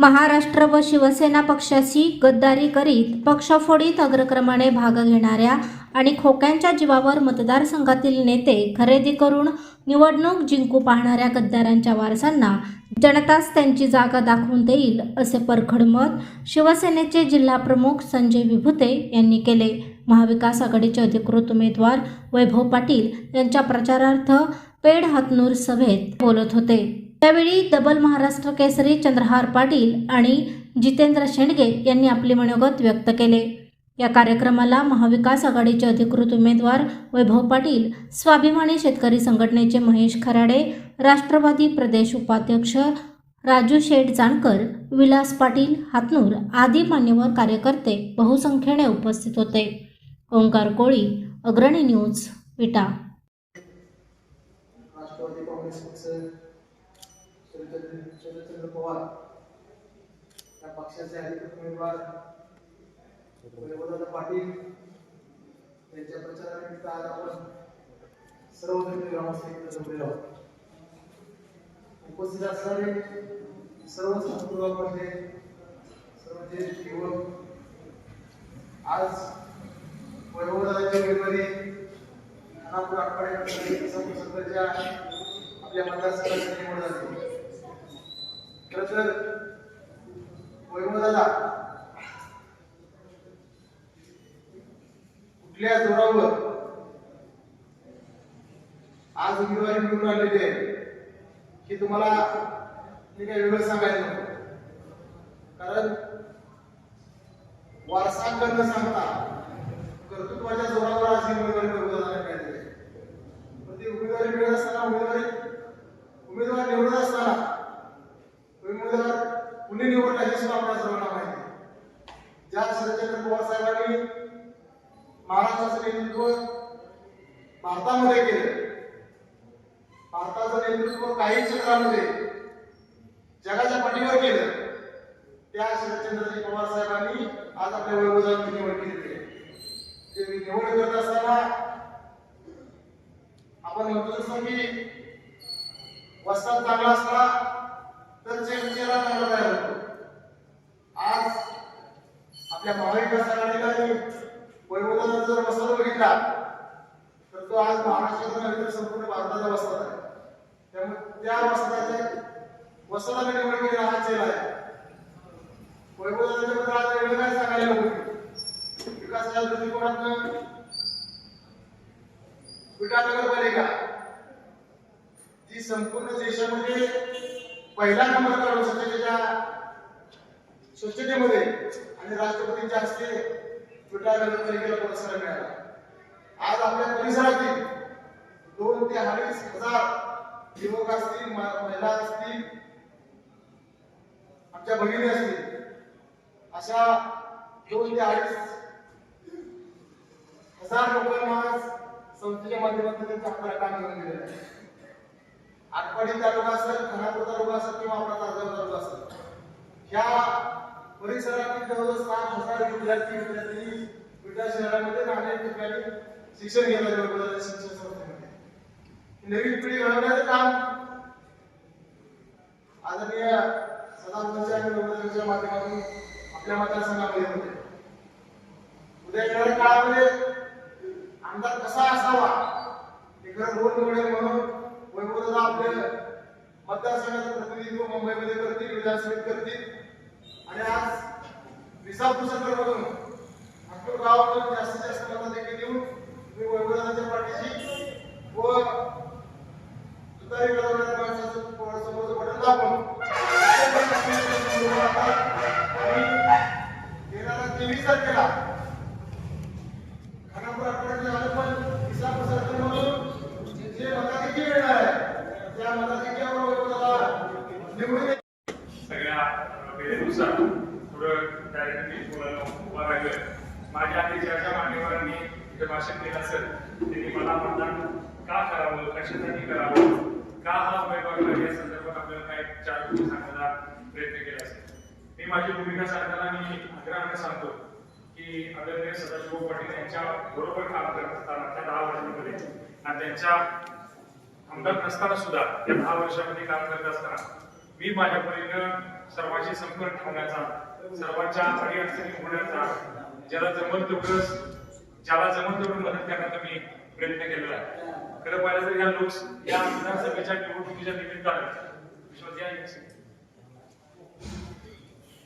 महाराष्ट्र व शिवसेना पक्षाची गद्दारी करीत पक्षफोडीत अग्रक्रमाने भाग घेणाऱ्या आणि खोक्यांच्या जीवावर मतदारसंघातील नेते खरेदी करून निवडणूक जिंकू पाहणाऱ्या गद्दारांच्या वारसांना जनताच त्यांची जागा दाखवून देईल असे परखड मत शिवसेनेचे जिल्हाप्रमुख संजय विभुते यांनी केले. महाविकास आघाडीचे अधिकृत उमेदवार वैभव पाटील यांच्या प्रचारार्थ पेड हातनूर सभेत बोलत होते. त्यावेळी डबल महाराष्ट्र केसरी चंद्रहार पाटील आणि जितेंद्र शेंडगे यांनी आपले मनोगत व्यक्त केले. या कार्यक्रमाला महाविकास आघाडीचे अधिकृत उमेदवार वैभव पाटील स्वाभिमानी शेतकरी संघटनेचे महेश खराडे राष्ट्रवादी प्रदेश उपाध्यक्ष राजू शेठ जानकर विलास पाटील हातनूर आदी मान्यवर कार्यकर्ते बहुसंख्येने उपस्थित होते. ओंकार कोळी अग्रणी न्यूज विटा राष्ट्रवादी काँग्रेस पक्ष शरदचंद्र शरद पवार. या पक्षाचे अधिकृत उमेदवार वैभवदादा पाटील यांच्या प्रचारानिमित्त आज आपण सर्वजण ग्रामस्थ एकत्र जमलेलो आहोत. उपस्थित असणारे सर्व संस्कृतमध्ये सर्व ज्येष्ठ युवक. आज वैभवदादाची उमेदवारी खानापूर आठवड्यामध्ये संसदच्या आपल्या मतदारसंघाची निवड झाली. खरं तर वैभवदादा कुठल्या जोरावर? आज उमेदवारी निवडून आलेली आहे. की तुम्हाला मी काही वेगळं सांगायला नको कारण वारसा न सांगता. कर्तृत्वाच्या जोरावर आज ही उमेदवारी वैभवदादाने मिळालेली आहे. पण ती उमेदवारी मिळत असताना उमेदवारी उमेदवार निवडत असताना उमेदवार कुणी निवडला हे सुद्धा आपल्या सर्वांना माहिती आहे. ज्या शरदचंद्र पवार साहेबांनी महाराष्ट्राचं नेतृत्व भारतामध्ये केलं भारताचं नेतृत्व काही क्षेत्रामध्ये जगाच्या पाठीवर केलं त्या शरदचंद्रजी पवार साहेबांनी आज आपल्या वैभवदाची निवड केली आहे ते निवड करत असताना आपण म्हणतो जसं की वस्तात चांगला असला तर चे- चेहरा चांगला तयार होतो. आज आपल्या महाविकास आघाडीला वैभवदाचा जर वस्तात बघितला तर तो आज महाराष्ट्राचा संपूर्ण भारताचा वस्तात आहे. त्यामुळे त्या वस्ताच्या वस्ताला निवड केलेला हा चेहरा आहे. वैभवदाच्या बद्दल आज एवढं काय सांगायला नको विकासाच्या दृष्टिकोनातून विटा नगरपालिका जी संपूर्ण देशामध्ये पहिला नंबर काढून स्वच्छतेच्या स्वच्छतेमध्ये आणि राष्ट्रपतींच्या हस्ते विटा नगरपालिकेला पुरस्कार मिळाला. आज आपल्या परिसरातील दोन ते अडीच हजार युवक असतील महिला असतील आमच्या भगिनी असतील अशा दोन ते अडीच हजार लोकांना संस्थेच्या माध्यमातून त्यांच्या आपल्याला काम करून दिलेलं आहे. आटपाडी तालुका असेल खानापूर तालुका असेल किंवा आपला तासगाव तालुका असेल. ह्या परिसरातील जवळजवळ सात हजार विद्यार्थी विद्यार्थी विटा शहरामध्ये आणि ठिकाणी शिक्षण घेतात वेगवेगळ्या शिक्षण संस्थेमध्ये. नवीन पिढी घडवण्याचं काम आदरणीय सदाभाऊंच्या आणि वेगवेगळ्या माध्यमातून आपल्या मतदारसंघामध्ये होते. उद्या येणाऱ्या काळामध्ये आमदार कसा असावा हे खरं रोल मॉडेल म्हणून वैभवदादा आपल्या मतदारसंघाचं प्रतिनिधित्व मुंबईमध्ये करतील विधानसभेत करतील. आणि आज विसापूर संदर्भातून नागपूर गावातून जास्तीत जास्त मतं देखील देऊन मी वैभवदादाच्या पाठीशी व तुतारी मिळवणाऱ्या समोरचं बटन दाखवून दिवसात थोडं डायरेक्टली उभा राहिलं माझ्या आधी ज्या ज्या मान्यवरांनी इथे भाषण केलं असेल त्यांनी मला मतदान का करावं? कशासाठी करावं? का हा उमेदवार पाहिजे या संदर्भात आपल्याला काही चार गोष्टी सांगायला प्रयत्न केला असेल. मी माझी भूमिका सांगताना मी आग्रहाने सांगतो की आदरणीय सदाशिव पाटील यांच्या बरोबर काम करत असताना त्या दहा वर्षांमध्ये आणि त्यांच्या आमदार नसताना सुद्धा त्या दहा वर्षामध्ये काम करत असताना मी माझ्या परीनं सर्वांशी संपर्क ठेवण्याचा सर्वांच्या अडीअडचणी होण्याचा ज्याला जमल तेवढंच ज्याला जमल तेवढं मदत करण्याचा मी प्रयत्न केलेला आहे. खरं पाहिलं तर या लोक या विधानसभेच्या निवडणुकीच्या निमित्तानं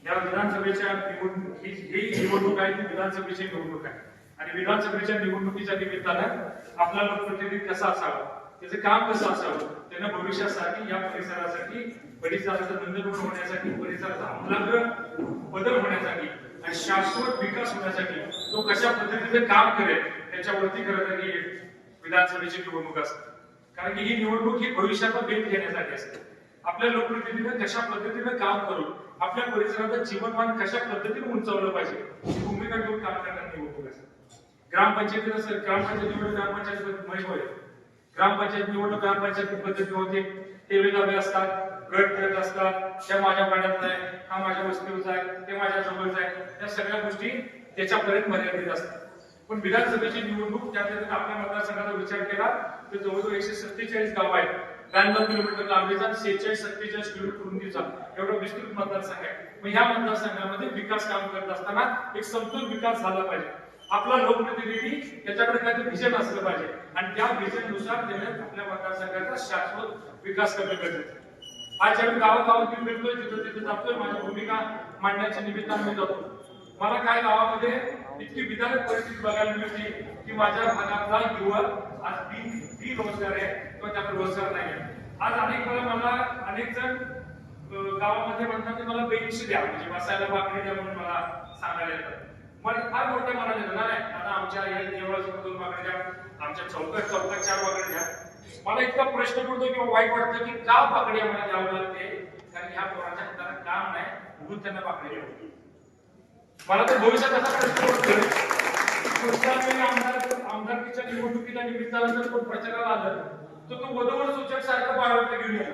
या विधानसभेच्या निवडणूक ही निवडणूक आहे ती विधानसभेची निवडणूक आहे. आणि विधानसभेच्या निवडणुकीच्या निमित्तानं आपला लोकप्रतिनिधी कसा असावा त्याचं काम कसं असावं त्यांना भविष्यासाठी या परिसरासाठी परिसराचा नंदनवन होण्यासाठी परिसराचा आमूलाग्र बदल होण्यासाठी आणि शाश्वत विकास होण्यासाठी तो कशा पद्धतीने काम करेल त्याच्यावरती खरं तर ही विधानसभेची निवडणूक असते कारण की ही निवडणूक ही भविष्याचा भेट घेण्यासाठी असते. आपल्या लोकप्रतिनिधीनं कशा पद्धतीने काम करून आपल्या परिसराचं जीवनमान कशा पद्धतीने उंचावलं पाहिजे ही भूमिका घेऊन काम करण्यात निवडणूक असते. ग्रामपंचायतीला सर ग्रामपंचायत निवडणूक ग्रामपंचायत माहिती ग्रामपंचायत निवडणूक ग्रामपंचायत पद्धती होते. ते वेगवेगळे असतात. गट करत असतात त्या माझ्या पाड्यात आहे हा माझ्या वस्तीवरचा आहे ते माझ्या जवळचा आहे त्या सगळ्या गोष्टी त्याच्यापर्यंत मर्यादित असतात. पण विधानसभेची निवडणूक त्या जर आपल्या मतदारसंघाचा विचार केला तर जवळजवळ एकशे सत्तेचाळीस गाव आहेत. त्र्याण्णव किलोमीटर लांबीचा सेहेचाळीस सत्तेचाळीस किलोमीटर रुंदीचा एवढा विस्तृत मतदारसंघ आहे. मग ह्या मतदारसंघामध्ये विकास काम करत असताना एक समतोल विकास झाला पाहिजे. आपला लोकप्रतिनिधी त्याच्याकडे काहीतरी विजन असलं पाहिजे. आणि त्या विजननुसार त्याने आपल्या मतदारसंघाचा शाश्वत विकास करणं गरजेचं आज आज ज्यावेळी गावागावात मी मिळतोय तिथं तिथे जातोय माझी भूमिका मांडण्याच्या निमित्तानं मी जातो. मला काय गावामध्ये इतकी विधानक परिस्थिती बघायला मिळते की माझ्या भागातला युवक आज बी बी रोजगार आहे किंवा त्याला रोजगार नाही आहे. आज अनेक वेळा मला अनेक जण गावामध्ये म्हणतात की मला बेंच द्या म्हणजे बसायला बाकडे द्या म्हणून मला सांगायला येतात. मला फार मोठ्या मनाने येतं, नाही आता आमच्या या देवळाच्या दोन बाकडे द्या आमच्या चौकात चौकात चार बाकडे द्या. मला इतका प्रश्न पडतो किंवा वाईट वाटतं की का बाकडे आम्हाला द्यावं लागते? कारण ह्या पोराच्या हाताला काम नाही म्हणून त्यांना पाकडे द्यावं मला तर भविष्यात असा प्रश्न पडतोय आमदार आमदारकीच्या निवडणुकीला निमित्तानंतर कोण प्रचाराला आलं तर तो वधूवर सूचक सारखं बायोडेटा घेऊन येणार.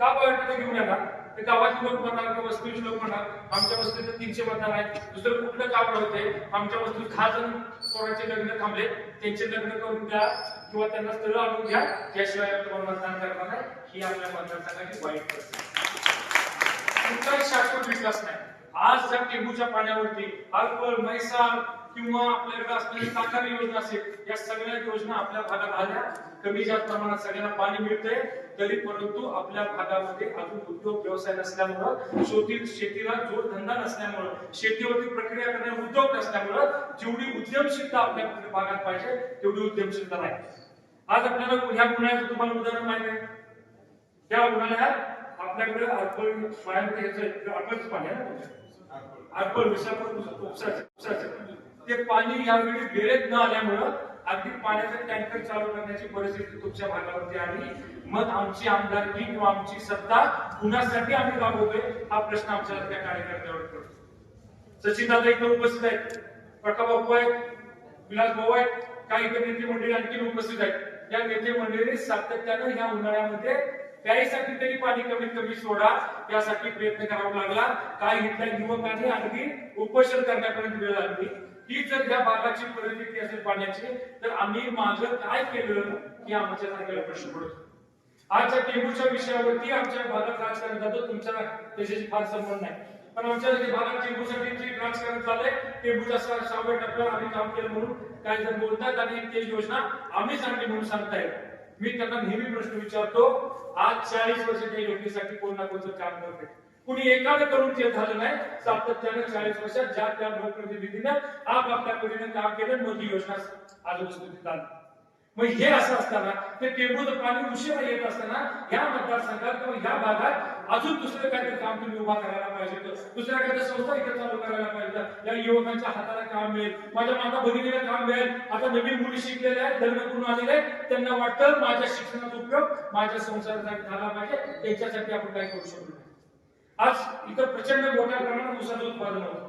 का बायोडेटा घेऊन येणार? ते गावातील लोक म्हणणार किंवा वस्तीचे लोक म्हणणार आमच्या वस्तीत तीनशे मतदार आहेत दुसरं कुठलं काम होते आमच्या वस्तीत दहा जण पोराचे लग्न थांबले. त्यांचे लग्न करून द्या किंवा त्यांना स्थळ आणून घ्या याशिवाय आम्ही तुम्हाला मतदान करणार नाही. ही आपल्या मतदारसंघाची वाईट परिस्थिती कुठलाही शाश्वत विकास नाही. आज जर टेंबूच्या पाण्यावरती अल्पल म्हैसाळ किंवा आपल्याकडे असलेली ताकारी योजना असेल या सगळ्या योजना आपल्या भागात आल्या. कमी जास्त प्रमाणात सगळ्यांना पाणी मिळतंय. तरी परंतु आपल्या भागामध्ये अजून उद्योग व्यवसाय नसल्यामुळं शेती शेतीला जोडधंदा नसल्यामुळं शेतीवरती प्रक्रिया करणारे उद्योग नसल्यामुळं जेवढी उद्यमशीलता आपल्या भागात पाहिजे तेवढी उद्यमशीलता नाही आज आपल्याला ह्या गुन्ह्याचं तुम्हाला उदाहरण माहिती आहे? त्या उन्हाळ्यात आपल्याकडे अर्पण पाण्यामध्ये ह्याचं पाणी आहे ना तुमच्याकडे? अल्कोहोल विषापूर उपसाचं उपसाचं. ते पाणी यावेळी वेळेत न आल्यामुळं अगदी पाण्याचा टँकर चालू करण्याची परिस्थिती तुमच्या भागावरती आली. मग आमची आमदारकी किंवा आमची सत्ता कुणासाठी आम्ही राबवतोय हा प्रश्न आमच्या त्या कार्यकर्त्यावर पडतो. सचिन दादा इथं उपस्थित आहेत. प्रकाबापू आहेत. विलास भाऊ आहेत. काही इतर नेते मंडळी आणखी उपस्थित आहेत. या नेते मंडळी सातत्यानं ह्या उन्हाळ्यामध्ये प्यायसाठी तरी पाणी कमीत कमी सोडा यासाठी प्रयत्न करावा लागला. काही इथल्या युवकांनी अगदी उपोषण करण्यापर्यंत वेळ लागली ही जर या भागाची परिस्थिती असेल पाण्याची तर आम्ही मागं काय केलं की आमच्या सारख्याला प्रश्न पडतो. आजच्या टेंबूच्या विषयावरती आमच्या भागात राजकारण जातो तुमच्या त्याच्याशी फार संबंध नाही. पण आमच्या भागात टेंबूसाठी जे राजकारण चाललंय टेंबूच्या सहाव्या टप्प्यावर आम्ही काम केलं म्हणून काही जण बोलतात आणि ते योजना आम्हीच आणली म्हणून सांगतायत मी त्यांना नेहमी प्रश्न विचारतो आज चाळीस वर्षाच्या योजनेसाठी कोण ना कोणतं काम करते कुणी एकाने करून जे झालं नाही. सातत्यानं चाळीस वर्षात ज्या त्या लोकप्रतिनिधीनं आपापल्या परीने काम केलं मग ही योजना आज आली मग हे असं असताना ते टेंबूचं पाणी उशिरा येत असताना या मतदारसंघात किंवा या भागात अजून दुसरं काहीतरी काम तुम्ही उभा करायला पाहिजे दुसऱ्या काहीतरी संस्था इथे चालू करायला पाहिजे या युवकांच्या हाताला काम मिळेल. माझ्या माता भगिनीला काम मिळेल. आता नवीन मुली शिकलेल्या आहेत लग्न करून आलेले आहेत. त्यांना वाटतं माझ्या शिक्षणाचा उपयोग माझ्या संसारासाठी झाला पाहिजे. त्याच्यासाठी आपण काय करू शकतो? आज इथं प्रचंड मोठ्या प्रमाणात ऊसाचं उत्पादन होतं.